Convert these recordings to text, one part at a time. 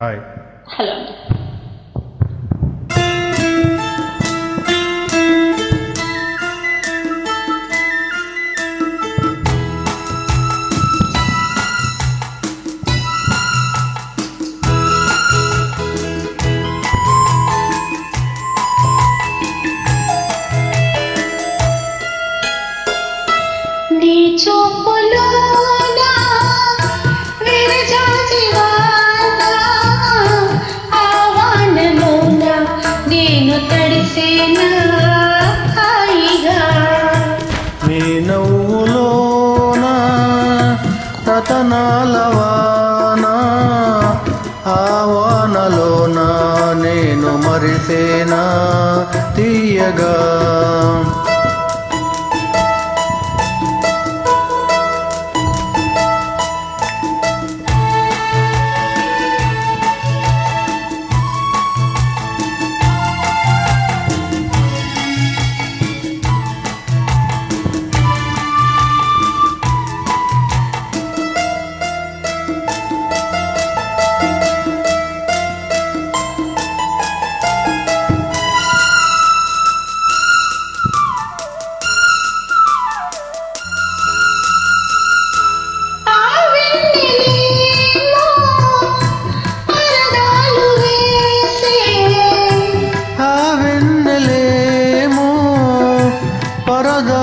Hi. Hello. వానా ఆ నేను మరిసేనా? తీయగా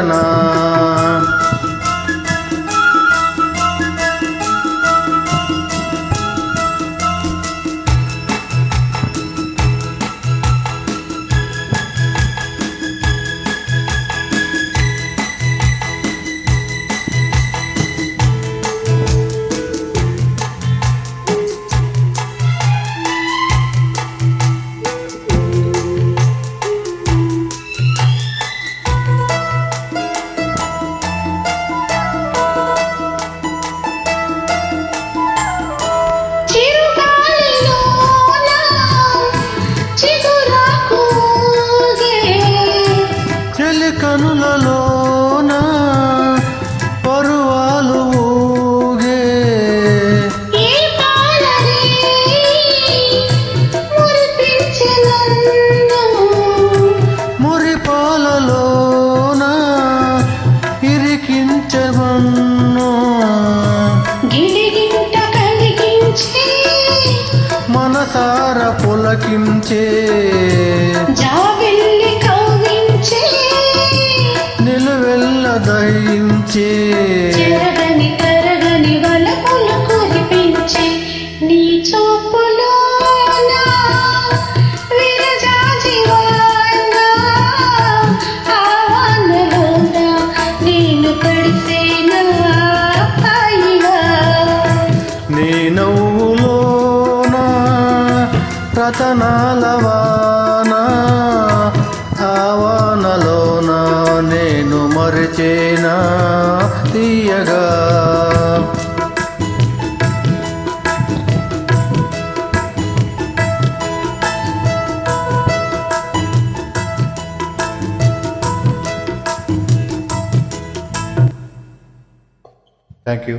Ana. కళసార పులకించే. నిలువెల్ల దహించే. నటనాలవానా ఆవానలోన నేను మరిచేనా తీయగా. Thank you